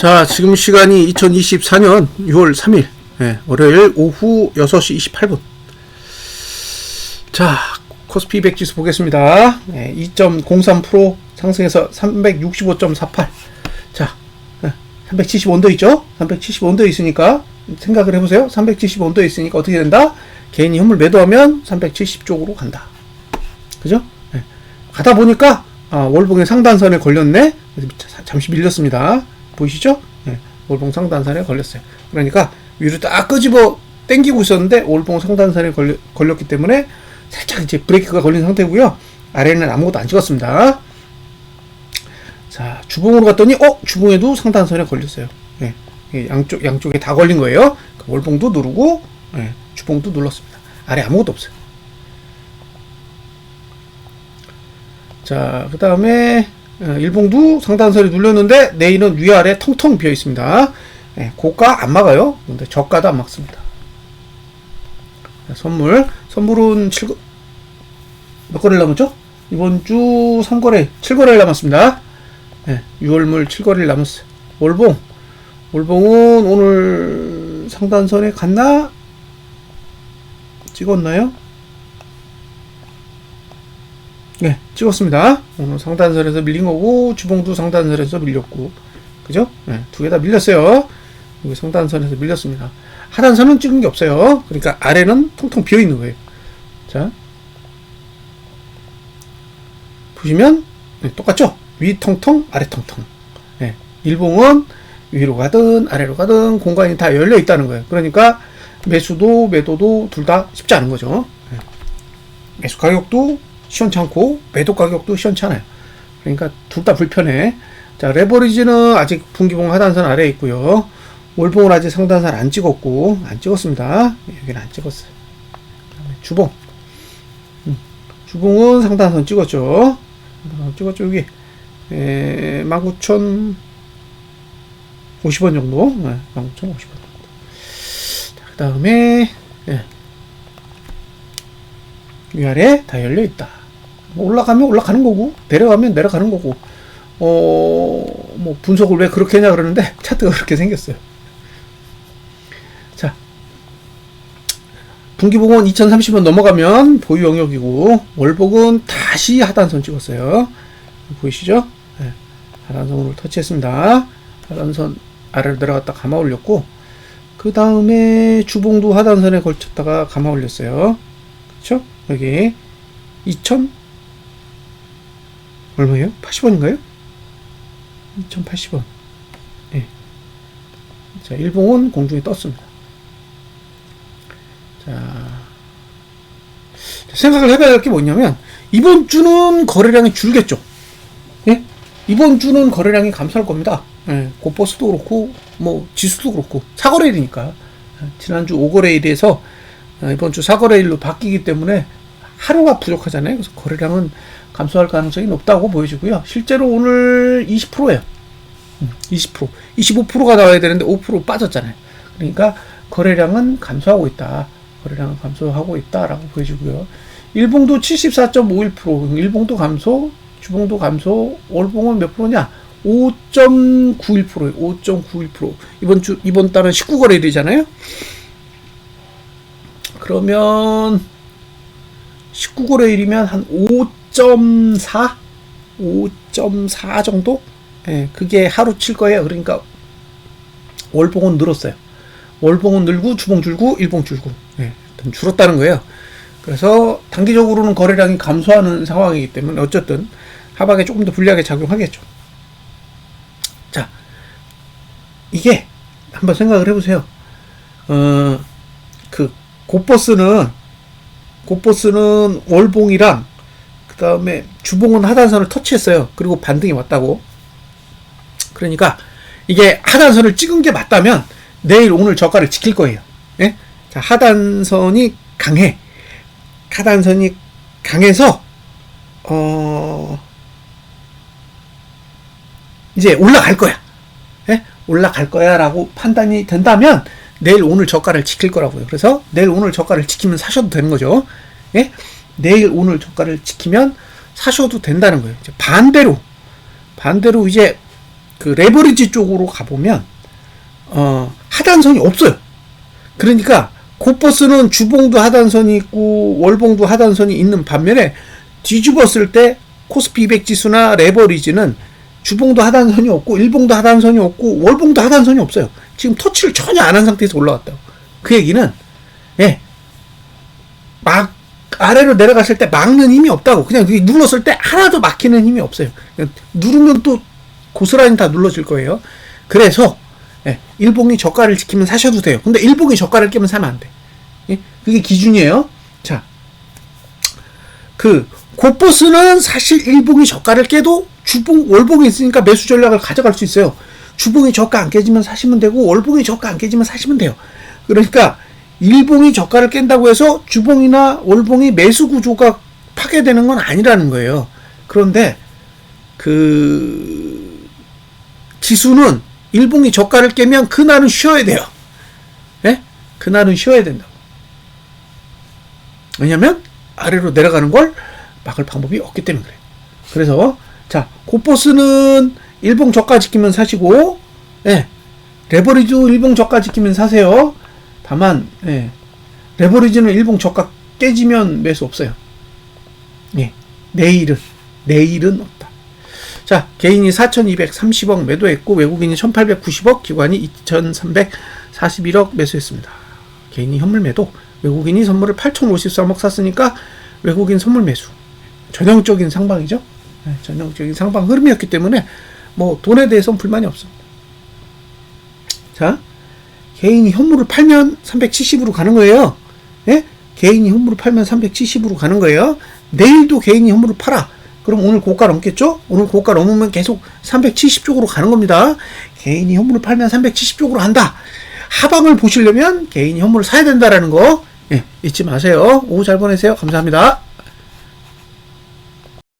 자, 지금 시간이 2024년 6월 3일, 예, 월요일 오후 6시 28분. 자, 코스피 100 지수 보겠습니다. 예, 2.03% 상승해서 365.48. 자, 370원도 있죠? 370원도 있으니까 생각을 해보세요. 370원도 있으니까 어떻게 된다? 개인이 현물 매도하면 370 쪽으로 간다. 그죠? 예. 가다 보니까 아, 월봉의 상단선에 걸렸네. 잠시 밀렸습니다. 보이시죠? 예. 월봉 상단선에 걸렸어요. 그러니까 위로 딱 끄집어 당기고 있었는데 월봉 상단선에 걸려, 걸렸기 때문에 살짝 이제 브레이크가 걸린 상태고요. 아래는 아무것도 안 찍었습니다. 자, 주봉으로 갔더니 어, 주봉에도 상단선에 걸렸어요. 예. 예, 양쪽 양쪽에 다 걸린 거예요. 그 월봉도 누르고 예, 주봉도 눌렀습니다. 아래 아무것도 없어요. 자, 그 다음에 일봉도 상단선에 눌렸는데 내일은 위아래 텅텅 비어 있습니다. 예, 고가 안 막아요. 근데 저가도 안 막습니다. 자, 선물, 선물은 7, 몇 거래를 남았죠? 이번 주 3거래, 7거래를 남았습니다. 예, 6월물 7거래를 남았어요. 월봉, 월봉은 오늘 상단선에 갔나? 찍었나요? 네, 찍었습니다. 오늘 상단선에서 밀린 거고, 주봉도 상단선에서 밀렸고, 그죠? 네, 두 개 다 밀렸어요. 여기 상단선에서 밀렸습니다. 하단선은 찍은 게 없어요. 그러니까 아래는 통통 비어 있는 거예요. 자, 보시면 네, 똑같죠? 위 텅텅, 아래 텅텅. 네, 일봉은 위로 가든 아래로 가든 공간이 다 열려 있다는 거예요. 그러니까 매수도 매도도 둘 다 쉽지 않은 거죠. 네. 매수 가격도 시원찮고 매도 가격도 시원찮아요. 그러니까 둘 다 불편해. 자, 레버리지는 아직 분기봉 하단선 아래에 있고요. 월봉은 아직 상단선 안 찍었고 안 찍었습니다. 여기는 안 찍었어요. 주봉. 음, 주봉은 상단선 찍었죠. 찍었죠. 여기 에, 19,050원 정도. 네, 19,050원 정도. 자, 그 다음에 예. 위아래 다 열려 있다. 뭐 올라가면 올라가는 거고 내려가면 내려가는 거고 어 뭐 분석을 왜 그렇게 했냐 그러는데 차트가 그렇게 생겼어요. 자 분기봉은 2030원 넘어가면 보유 영역이고 월복은 다시 하단선 찍었어요. 보이시죠? 네. 하단선으로 터치했습니다. 하단선 아래로 내려갔다 감아 올렸고 그 다음에 주봉도 하단선에 걸쳤다가 감아 올렸어요. 그렇죠? 여기 2000 얼마예요? 80원인가요? 2080원. 예. 자, 일봉은 공중에 떴습니다. 자, 생각을 해봐야 할 게 뭐냐면 이번 주는 거래량이 줄겠죠. 예? 이번 주는 거래량이 감소할 겁니다. 예, 고버스도 그렇고 뭐 지수도 그렇고 사거래일이니까 예, 지난주 5거래일에서 어, 이번 주 4거래일로 바뀌기 때문에 하루가 부족하잖아요. 그래서 거래량은 감소할 가능성이 높다고 보여지고요. 실제로 오늘 20%예요. 20%. 25%가 나와야 되는데 5% 빠졌잖아요. 그러니까 거래량은 감소하고 있다. 거래량은 감소하고 있다라고 보여지고요. 일봉도 74.51%, 일봉도 감소, 주봉도 감소, 월봉은 몇 프로냐? 5.91%예요. 5.91%. 이번 주 이번 달은 19거래일이잖아요. 그러면 19거래일이면 한 5.4? 5.4 정도? 예, 그게 하루 칠 거예요. 그러니까 월봉은 늘었어요. 월봉은 늘고 주봉 줄고 일봉 줄고 예, 줄었다는 거예요. 그래서 단기적으로는 거래량이 감소하는 상황이기 때문에 어쨌든 하방에 조금 더 불리하게 작용하겠죠. 자, 이게 한번 생각을 해보세요. 어, 그 고버스는 고버스는 월봉이랑 그 다음에 주봉은 하단선을 터치했어요. 그리고 반등이 왔다고. 그러니까 이게 하단선을 찍은 게 맞다면 내일 오늘 저가를 지킬 거예요. 예? 자, 하단선이 강해. 하단선이 강해서 어 이제 올라갈 거야. 예? 올라갈 거야라고 판단이 된다면 내일 오늘 저가를 지킬 거라고요. 그래서 내일 오늘 저가를 지키면 사셔도 되는 거죠. 예? 내일 오늘 저가를 지키면 사셔도 된다는 거예요. 반대로 반대로 이제 그 레버리지 쪽으로 가보면 어, 하단선이 없어요. 그러니까 코퍼스는 주봉도 하단선이 있고 월봉도 하단선이 있는 반면에 뒤집었을 때 코스피 200 지수나 레버리지는 주봉도 하단선이 없고 일봉도 하단선이 없고 월봉도 하단선이 없어요. 지금 터치를 전혀 안 한 상태에서 올라왔다고. 그 얘기는 예. 막 아래로 내려갔을 때 막는 힘이 없다고. 그냥 눌렀을 때 하나도 막히는 힘이 없어요. 누르면 또 고스란히 다 눌러질 거예요. 그래서 예, 일봉이 저가를 지키면 사셔도 돼요. 근데 일봉이 저가를 깨면 사면 안 돼. 예? 그게 기준이에요. 자, 그 고버스는 사실 일봉이 저가를 깨도 주봉 월봉이 있으니까 매수 전략을 가져갈 수 있어요. 주봉이 저가 안 깨지면 사시면 되고 월봉이 저가 안 깨지면 사시면 돼요. 그러니까 일봉이 저가를 깬다고 해서 주봉이나 월봉이 매수 구조가 파괴되는 건 아니라는 거예요. 그런데 그 지수는 일봉이 저가를 깨면 그날은 쉬어야 돼요. 예? 그날은 쉬어야 된다고. 왜냐면 아래로 내려가는 걸 막을 방법이 없기 때문에 그래요. 그래서 자 고포스는 일봉 저가 지키면 사시고 예. 레버리지도 일봉 저가 지키면 사세요. 다만 예. 레버리지는 일봉 저가 깨지면 매수 없어요. 예. 내일은 내일은 없다. 자, 개인이 4,230억 매도했고 외국인이 1,890억, 기관이 2,341억 매수했습니다. 개인이 현물 매도, 외국인이 선물을 8,053억 샀으니까 외국인 선물 매수. 전형적인 상방이죠. 네, 전형적인 상방 흐름이었기 때문에 뭐 돈에 대해서는 불만이 없습니다. 자, 개인이 현물을 팔면 370으로 가는 거예요. 예? 개인이 현물을 팔면 370으로 가는 거예요. 내일도 개인이 현물을 팔아. 그럼 오늘 고가 넘겠죠? 오늘 고가 넘으면 계속 370 쪽으로 가는 겁니다. 개인이 현물을 팔면 370 쪽으로 한다. 하방을 보시려면 개인이 현물을 사야 된다라는 거 예, 잊지 마세요. 오후 잘 보내세요. 감사합니다.